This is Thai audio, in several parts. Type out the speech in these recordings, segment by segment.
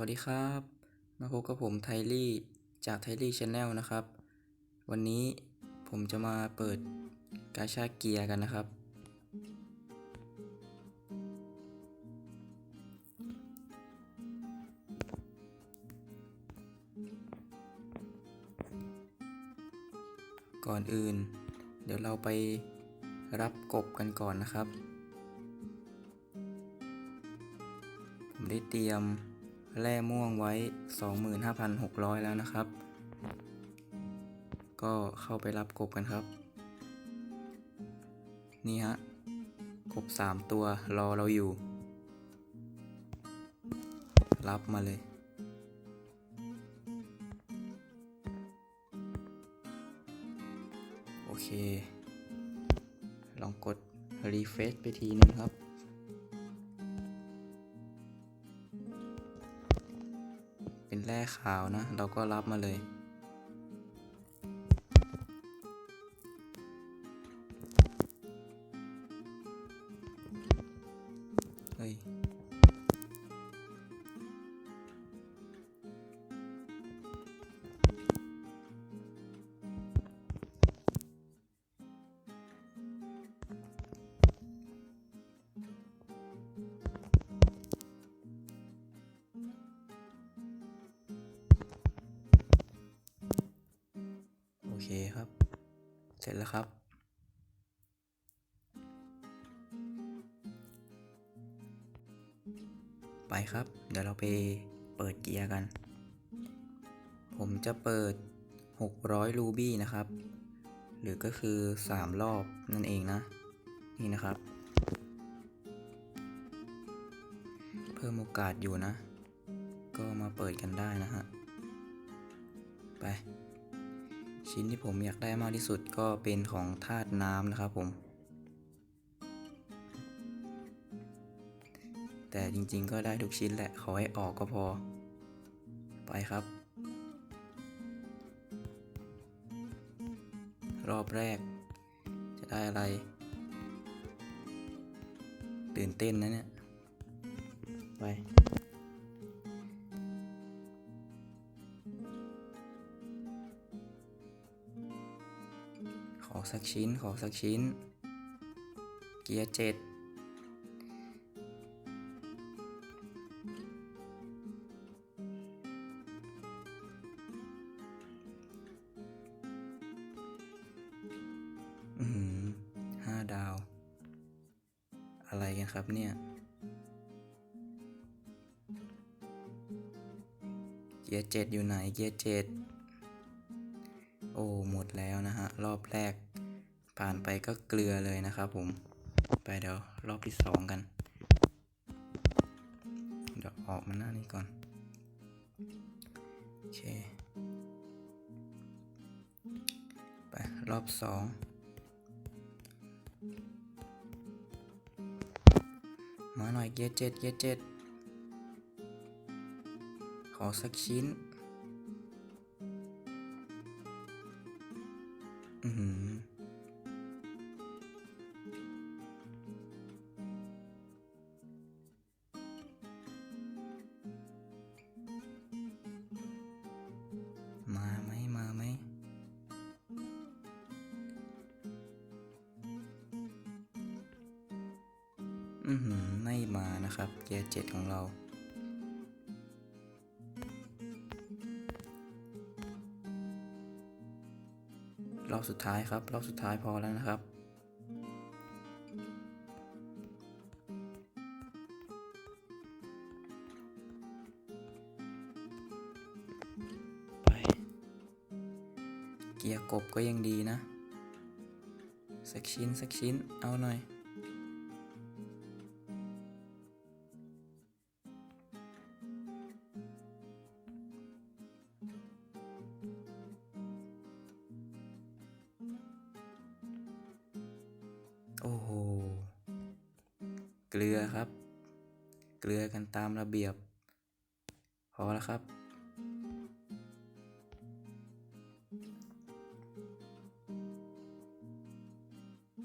วัสดีครับ มาพบกับผมไทลี่จากไทลี่ชาแนลนะครับ วันนี้ผมจะมาเปิดกาชาเกียร์กันนะครับ ก่อนอื่น เดี๋ยวเราไปรับกบกันก่อนนะครับ ผมได้เตรียม แร่ม่วงไว้ 25,600 แล้วนะครับ ก็เข้าไปรับกบกันครับ นี่ฮะ กบ 3 ตัวรอเราอยู่ รับมาเลย โอเค ลองกด refresh ไปทีนึงครับ เป็นแร่ขาวนะ เราก็รับมาเลย เฮ้ย เคครับ เสร็จแล้วครับ ไปครับ เดี๋ยวเราไปเปิดเกียร์กัน ผมจะเปิด 600 รูบี้นะครับ หรือก็คือ 3 รอบนั่นเองนะ นี่นะครับ เพิ่มโอกาสอยู่นะ ก็มาเปิดกันได้นะฮะ ไป ชิ้นที่ผมอยากได้มากที่สุดก็เป็นของธาตุน้ำนะครับผม แต่จริงๆก็ได้ทุกชิ้นแหละ ขอให้ออกก็พอ ไปครับ รอบแรก จะได้อะไร ตื่นเต้นนะเนี่ย ไป อสักชิ้น ขอสักชิ้น เกียร์เจ็ดอืมห้าดาว อะไรกันครับเนี่ย เกียร์เจ็ดอยู่ไหน เกียร์เจ็ด หมดแล้วนะฮะ รอบแรกผ่านไปก็เกลือเลยนะครับผม ไปเดี๋ยวรอบที่สองกัน เดี๋ยวออกมาหน้านี้ก่อน โอเค ไปรอบสองมาหน่อยเกียร์เจ็ดเกียร์เจ็ดขอสักชิ้น อือหือมาไหมมาไหมอือหือไม่มานะครับ เกียร์เจ็ดของเรา รอบสุดท้ายครับ รอบสุดท้ายพอแล้วนะครับ ไป เกียร์กบก็ยังดีนะ สักชิ้น สักชิ้นเอาหน่อย โอ้โห เกลือครับ เกลือกันตามระเบียบ พอแล้วครับ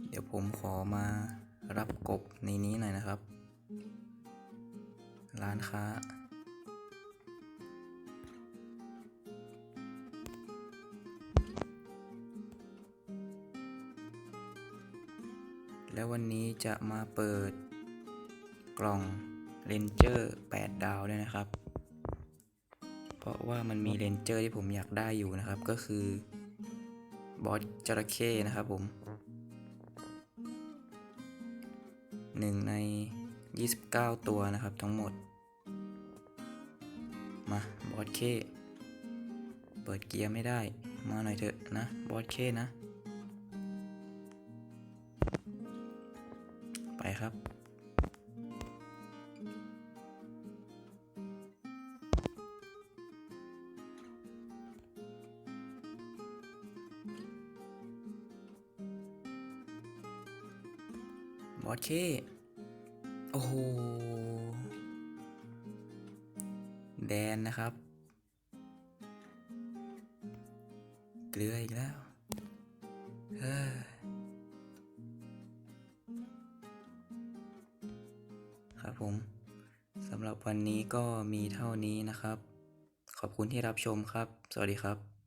เดี๋ยวผมขอมารับกบในนี้หน่อยนะครับ ร้านค้า แล้ววันนี้จะมาเปิดกล่องเรนเจอร์8ดาวด้วยนะครับ เพราะว่ามันมีเรนเจอร์ที่ผมอยากได้อยู่นะครับ ก็คือบอสจระเข้นะครับผมหนึ่งใน 29 ตัวนะครับทั้งหมด มาบอสเค เปิดเกียร์ไม่ได้ มาหน่อยเถอะนะ บอสเคนะ ไปครับ บอสเคโอ้โห แดนนะครับ เกลืออีกแล้ว ครับผมสำหรับวันนี้ก็มีเท่านี้นะครับ ขอบคุณที่รับชมครับ สวัสดีครับ